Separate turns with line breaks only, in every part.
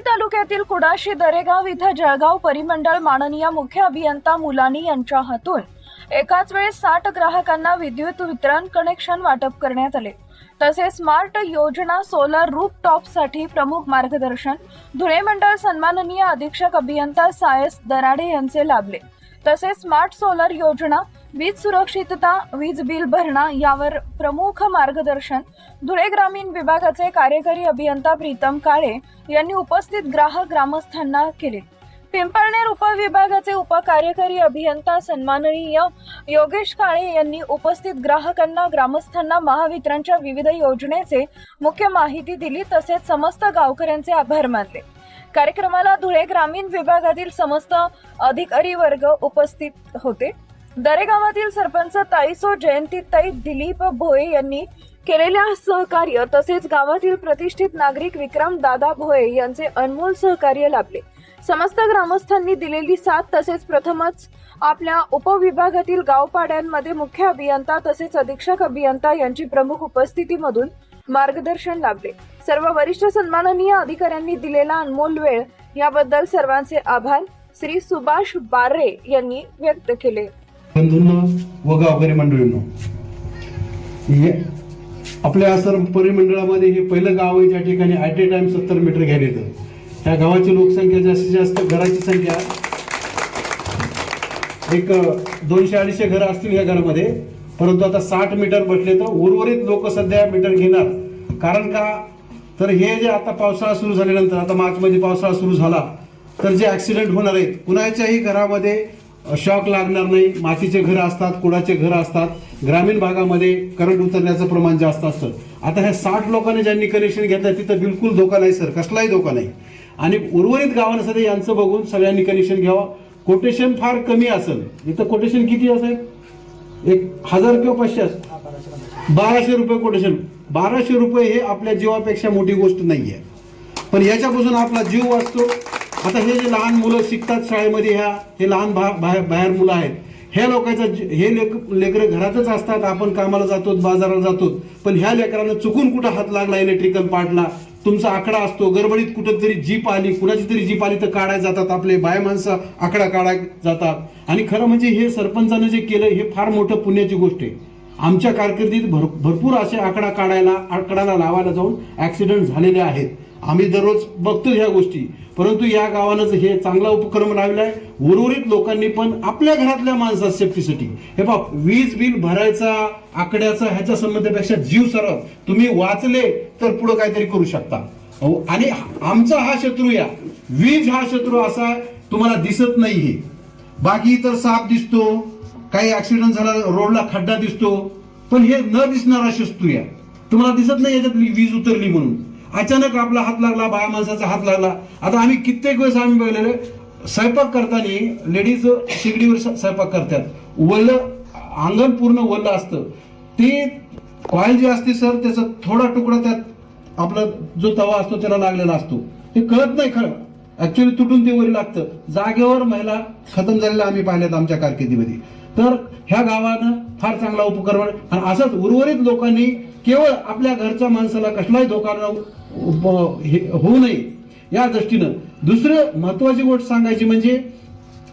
तालुक्यातील कुडाशी दरेगाव इथं जळगाव परिमंडळ माननीय मुख्य अभियंता मुलानी यांच्या हातून एकाच वेळेस साठ ग्राहकांना विद्युत वितरण कनेक्शन वाटप करण्यात आले. तसेच स्मार्ट योजना सोलर रूपटॉपसाठी प्रमुख मार्गदर्शन धुळे मंडळ सन्माननीय अधीक्षक अभियंता सायस दराडे यांचे लाभले. तसेच स्मार्ट सोलर योजना वीज सुरक्षितता वीज बिल भरणा यावर प्रमुख मार्गदर्शन धुळे ग्रामीण विभागाचे कार्यकारी अभियंता प्रीतम काळे यांनी उपस्थित ग्राहक ग्रामस्थांना केले. पिंपळनेर उपविभागाचे उपकार्यकारी अभियंता सन्माननीय योगेश काळे यांनी उपस्थित ग्राहकांना ग्रामस्थांना महावितरणच्या विविध योजनेचे मुख्य माहिती दिली तसेच समस्त गावकऱ्यांचे आभार मानले. कार्यक्रमाला धुळे ग्रामीण विभागातील समस्त अधिकारी वर्ग उपस्थित होते. दरेगावातील सरपंच ताईसो जयंतीताई दिलीप भोये यांनी केलेल्या सहकार्य तसेच गावातील प्रतिष्ठित नागरिक विक्रम दादा भोये यांचे अनमोल सहकार्य लाभले. समस्त ग्रामस्थांनी दिलेली साथ तसेच प्रथमच आपल्या उपविभागातील गावपाड्यांमध्ये मुख्य अभियंता तसेच अधीक्षक अभियंता यांची प्रमुख उपस्थितीमधून मार्गदर्शन लाभले. सर्व वरिष्ठ सन्माननीय अधिकाऱ्यांनी दिलेला अनमोल वेळ याबद्दल सर्वांचे आभार. श्री सुभाष बारे यांनी व्यक्त केले.
बंधूंनो व गावकरी मंडळींनो हे आपल्या सर परिमंडळामध्ये हे पहिलं गाव आहे ज्या ठिकाणी ॲट ए टाइम सत्तर मीटर घ्यायला येतं. त्या गावाची लोकसंख्या जास्तीत जास्त घराची संख्या एक दोनशे अडीचशे घरं असतील या घरामध्ये. परंतु आता साठ मीटर बसले तर उर्वरित लोक सध्या मीटर घेणार. कारण का? तर हे जे आता पावसाळा सुरू झाल्यानंतर आता मार्चमध्ये पावसाळा सुरू झाला तर जे ॲक्सिडेंट होणार आहेत कुणाच्याही घरामध्ये शॉक लागणार नाही. मातीचे घरं असतात कुडाचे घरं असतात. ग्रामीण भागामध्ये करंट उतरण्याचं प्रमाण जास्त असतं. आता ह्या साठ लोकांनी ज्यांनी कनेक्शन घेतलं तिथं बिलकुल धोका नाही सर कसलाही धोका नाही. आणि उर्वरित गावांसाठी यांचं बघून सगळ्यांनी कनेक्शन घ्यावं. कोटेशन फार कमी असेल. इथं कोटेशन किती असेल एक हजार किंवा पाचशे बाराशे रुपये कोटेशन बाराशे रुपये हे आपल्या जीवापेक्षा मोठी गोष्ट नाही आहे पण याच्यापासून आपला जीव वाचतो. आता हे जे लहान मुलं शिकतात शाळेमध्ये ह्या हे लहान भा बाहेर बाहेर मुलं आहेत ह्या लोकांचं हे लेक लेकरं घरातच असतात आपण कामाला जातो बाजाराला जातो पण ह्या लेकरानं चुकून कुठं हात लागला इलेक्ट्रिकल पार्टला तुमचा आकडा असतो गडबडीत कुठं तरी जीप आली कुणाची तरी जीप आली तर काढायला जातात आपले बाय माणसं आकडा काढाय जातात. आणि खरं म्हणजे हे सरपंचानं जे केलं हे फार मोठं पुण्याची गोष्ट आहे. आमच्या कारकिर्दीत भर भरपूर असे आकडा काढायला आकडाला लावायला जाऊन ॲक्सिडेंट झालेले आहेत. आम्ही दररोज बघतो ह्या गोष्टी. परंतु या गावानंच हे चांगला उपक्रम लावलाय उर्वरित लोकांनी पण आपल्या घरातल्या माणसा सेफ्टीसाठी हे बाप वीज बिल भरायचा आकड्याचा ह्याच्या संबंधापेक्षा जीव सरळ. तुम्ही वाचले तर पुढं काहीतरी करू शकता. अहो, आणि आमचा हा शत्रू या. वीज हा शत्रू असा तुम्हाला दिसत नाहीये. बाकी तर साप दिसतो काही ऍक्सिडेंट झाला रोडला खड्डा दिसतो. पण हे न दिसणारा शस्त्रू या. तुम्हाला दिसत नाही याच्यात वीज उतरली म्हणून. अचानक आपला हात लागला बाया माणसाचा हात लागला. आता आम्ही कित्येक वेळेस आम्ही बघलेले स्वयंपाक करताना लेडीज शेगडीवर स्वयंपाक करतात. वल्ल अंगण पूर्ण वल्ल असतं. ते कॉईल जे असते सर त्याचा थोडा तुकडा त्यात आपला जो तवा असतो त्याला लागलेला असतो. हे कळत नाही खरं. ऍक्च्युली तुटून ते वरी लागतं. जागेवर महिला खतम झालेल्या आम्ही पाहिल्यात आमच्या कारकिर्दीमध्ये. तर ह्या गावानं फार चांगला उपक्रम आणि असंच उर्वरित लोकांनी केवळ आपल्या घरच्या माणसाला कसलाही धोका होऊ नये या दृष्टीनं. दुसरं महत्वाची गोष्ट सांगायची म्हणजे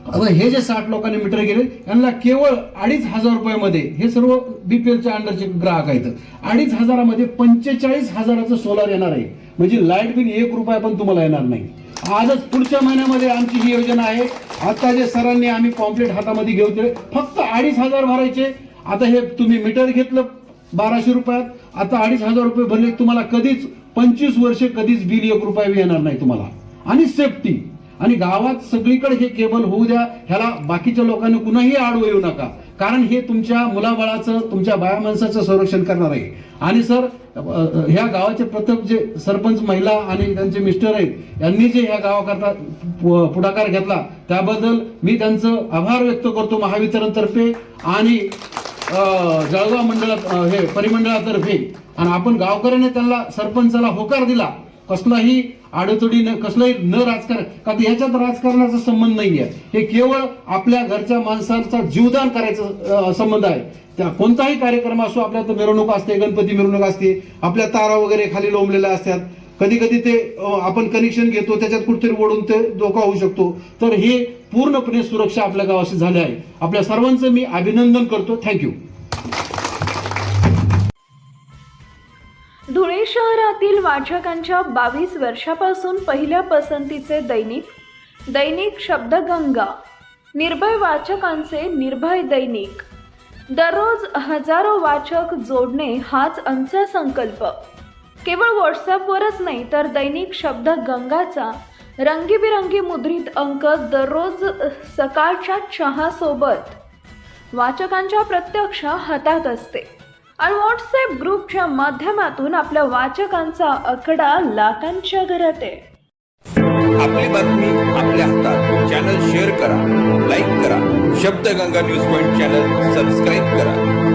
आता हे जे साठ लोकांनी मीटर गेले यांना केवळ अडीच हजार रुपयामध्ये हे सर्व बीपीएलच्या अंडरचे ग्राहक आहेत. अडीच हजारामध्ये पंचेचाळीस हजाराचं सोलार येणार आहे. म्हणजे लाइट बिल एक रुपया पण तुम्हाला येणार नाही. आजच पुढच्या महिन्यामध्ये आमची ही योजना आहे. आता जे सरांनी आम्ही पॉम्पलेट हातामध्ये घेतले फक्त अडीच हजार भरायचे. आता हे तुम्ही मीटर घेतलं बाराशे रुपयात. आता अडीच हजार रुपये भरले तुम्हाला कधीच पंचवीस वर्ष कधीच बिल एक रुपया येणार नाही तुम्हाला. आणि सेफ्टी आणि गावात सगळीकडे हे केबल होऊ द्या ह्याला बाकीच्या लोकांनी कुणाही आडवं येऊ नका. कारण हे तुमच्या मुलाबाळाचं तुमच्या बाया माणसाचं संरक्षण करणार आहे. आणि सर ह्या गावाचे प्रथम जे सरपंच महिला आणि त्यांचे मिस्टर आहेत यांनी जे ह्या गावाकरता पु- पुढाकार घेतला त्याबद्दल मी त्यांचं आभार व्यक्त करतो महावितरणतर्फे आणि जळगाव मंडळात हे परिमंडळातर्फे. आणि आपण गावकऱ्याने त्यांना सरपंचाला होकार दिला. कसलाही आडतोडी न कसलंही न राजकारण का तर ह्याच्यात राजकारणाचा संबंध नाहीये. हे केवळ आपल्या घरच्या माणसांचा जीवदान करायचं संबंध आहे. त्या कोणताही कार्यक्रम असो आपल्या मिरवणूक असते गणपती मिरवणूक असते आपल्या तारा वगैरे खाली लोंबलेल्या असतात. कधी कधी ते आपण कनेक्शन घेतो त्याच्यात कुठेतरी ओढून ते धोका होऊ शकतो. तर हे पूर्णपणे सुरक्षा आपल्या गावाशी झाली आहे. आपल्या सर्वांचं मी अभिनंदन करतो. थँक्यू
धुळे शहरातील वाचकांच्या बावीस वर्षापासून पहिल्या पसंतीचे दैनिक दैनिक शब्दगंगा. निर्भय वाचकांचे निर्भय दैनिक. दररोज हजारो वाचक जोडणे हाच आमचा संकल्प. केवळ व्हॉट्सॲपवरच नाही तर दैनिक शब्दगंगाचा रंगीबिरंगी मुद्रित अंक दररोज सकाळच्या चहासोबत वाचकांच्या प्रत्यक्ष हातात असते. आणि व्हॉट्सअप ग्रुपच्या माध्यमातून आपल्या वाचकांचा आकडा लाखांच्या घरात आहे.
आपली बातमी आपल्या हातात. चॅनल शेअर करा लाईक करा. Shabdaganga news point channel subscribe करा.